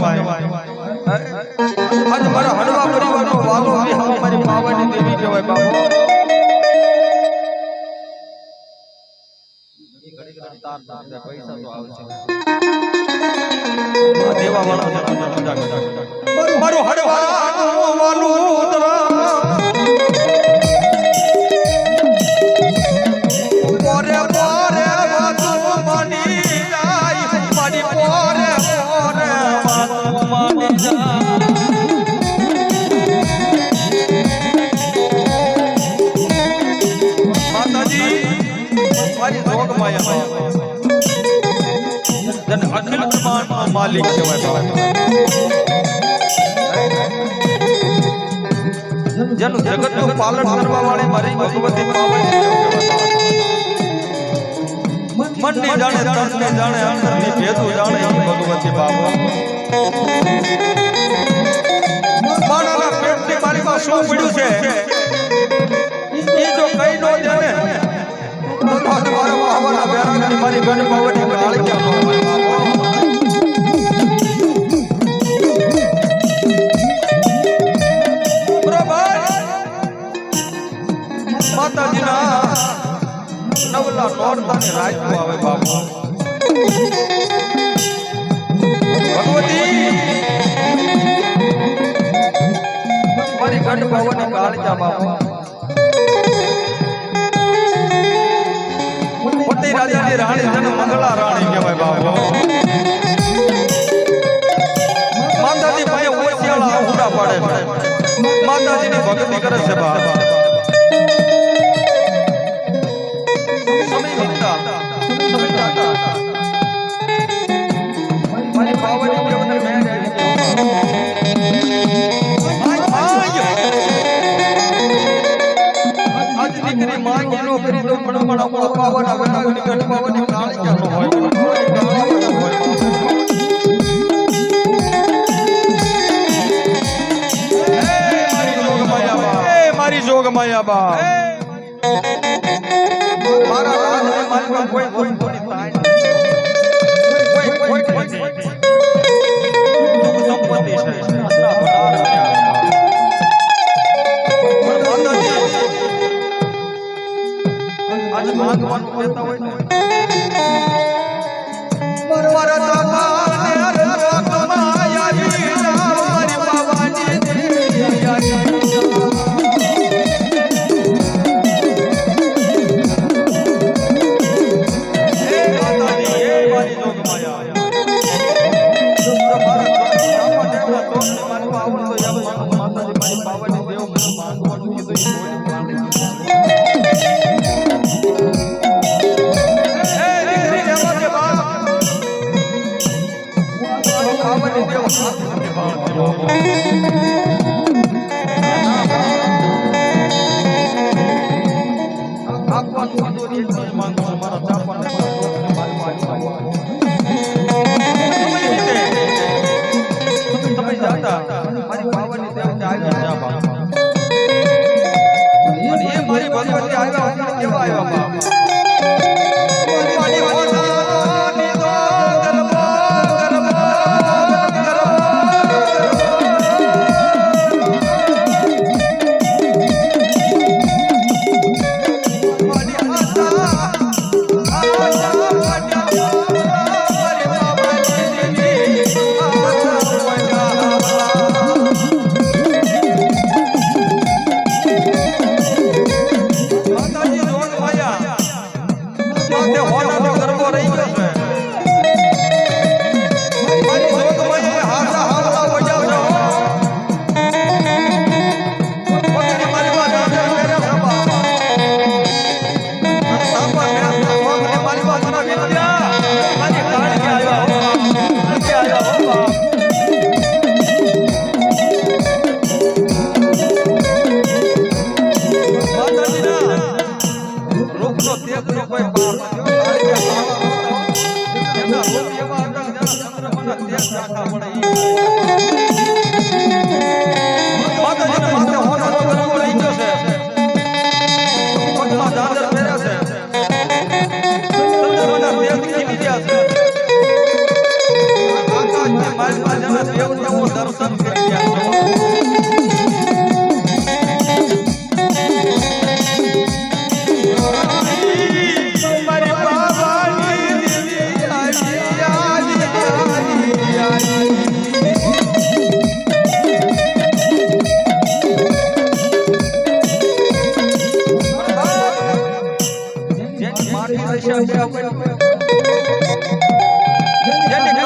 bye. bye. bye. માલિક કહેવાય બાળક જેનું જગતનું પાલન કરવા વાળી મારી ભગવતી મનની જાણે તનને જાણે અંતરની ભેદું જાણે એ ભગવતી બાબા માણાના પેટની માળીમાં શું પડ્યું છે? એ જો કઈ નો જાણે મારી બેન પાવટી ઓલા ટોન તને આવે બાપુ. ભગવતી! મારી ગઢ ભવની કાળજા બાપુ. રાજાની રાણી જન મંગળા રાણી કહેવાય બાપુ. માતાજી ભાઈ ઓછિયાળા હુડા પાડે માતાજીની ભક્તિ કરે છે બાપા. ગાવાની નાળિયા હોય ગાવાની હોય. મારી જોગ માયા બા મારા કોઈ કોઈ মাখন মধুরী মন sai ta sha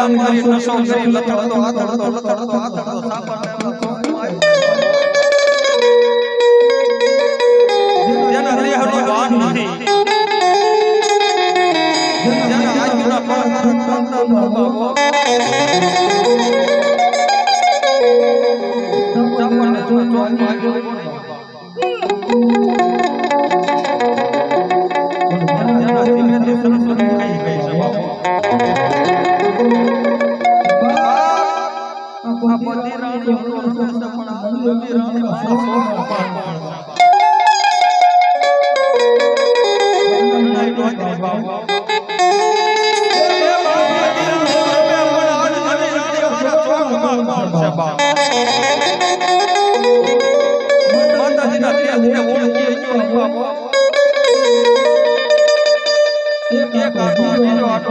કામ કરી નશો કરી લથડતો આથડતો લથડતો આથડતો જેના હરિહરનો ભાન નથી. જેના આજના પણ તમને તો ચોક શબાબ માતાજીના તેજને ઓળખીએ જો બાપ એક આટો બીજો આટો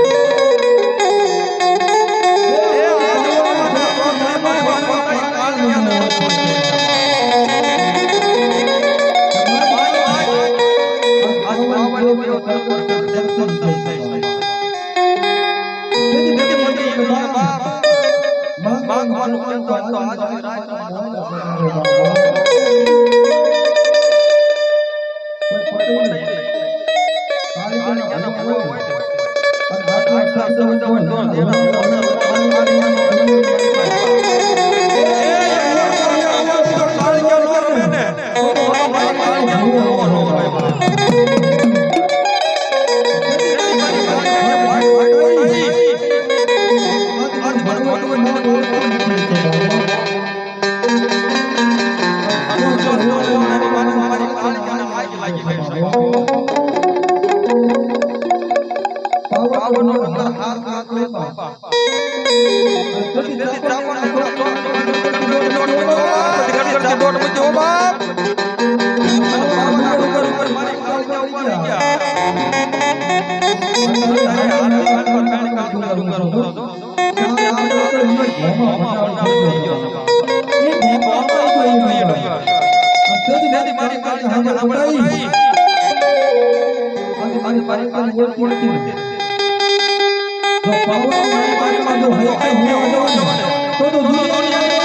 કે દોટ મૂકજો બાપ. તો પાવર મારી મારી માં જો હોય. તો તો દુનિયા